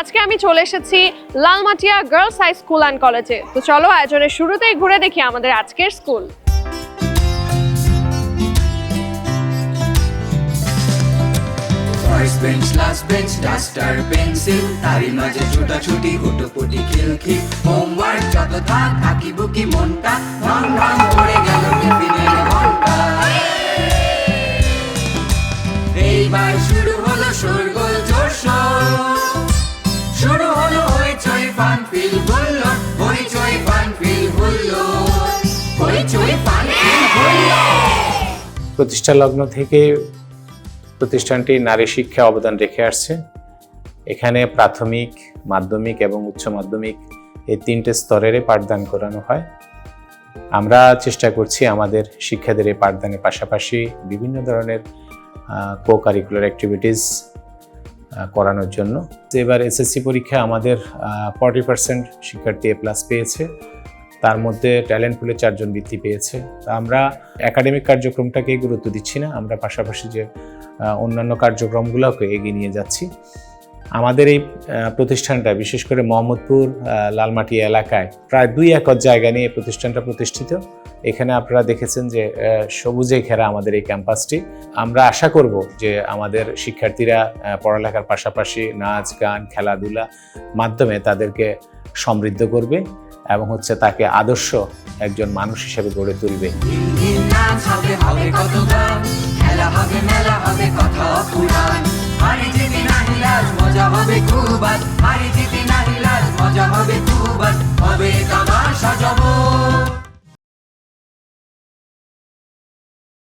আজকে আমি চলে এসেছি Lalmatia girls high school and কলেজে তো চলো আয়োজনের শুরুতেই ঘুরে দেখি আমাদের আজকের school. First bench last bench duster pencil তারই মাঝে ছোটাছুটি, হুটোপুটি, খিলখিল হোমওয়ার্ক যত থাক আঁকি বুকি, মনটা ঢং ঢং করে গেল টিফিনের ঘণ্টা। এইবার শুরু হলো শোরগোল হইচই হইচই প্রতিষ্ঠা লগ্ন থেকে প্রতিষ্ঠানটি নারী শিক্ষা অবদান রেখে আসছে। এখানে প্রাথমিক, মাধ্যমিক এবং উচ্চ মাধ্যমিক এই তিনটে স্তরেরই পাঠদান করানো হয়। আমরা চেষ্টা করছি আমাদের শিক্ষাদের এই পাঠদানের পাশাপাশি বিভিন্ন ধরনের কো কারিকুলার অ্যাক্টিভিটিস করানোর জন্য। তো এবার এসএসসি পরীক্ষায় আমাদের ফর্টি পার্সেন্ট শিক্ষার্থী এ প্লাস পেয়েছে। তার মধ্যে ট্যালেন্ট পুলে চারজন বৃত্তি পেয়েছে। আমরা একাডেমিক কার্যক্রমটাকে গুরুত্ব দিচ্ছি না, আমরা পাশাপাশি যে অন্যান্য কার্যক্রমগুলোকে এগিয়ে নিয়ে যাচ্ছি। আমাদের এই প্রতিষ্ঠানটা, বিশেষ করে মোহাম্মদপুর লালমাটি এলাকায়, প্রায় দুই একর জায়গা নিয়ে প্রতিষ্ঠানটা প্রতিষ্ঠিত। এখানে আপনারা দেখেছেন যে সবুজে ঘেরা আমাদের এই ক্যাম্পাসটি। আমরা আশা করব যে আমাদের শিক্ষার্থীরা পড়ালেখার পাশাপাশি নাচ, গান, খেলাধুলা মাধ্যমে তাদেরকে সমৃদ্ধ করবে এবং হচ্ছে তাকে আদর্শ একজন মানুষ হিসেবে গড়ে তুলবে। হবে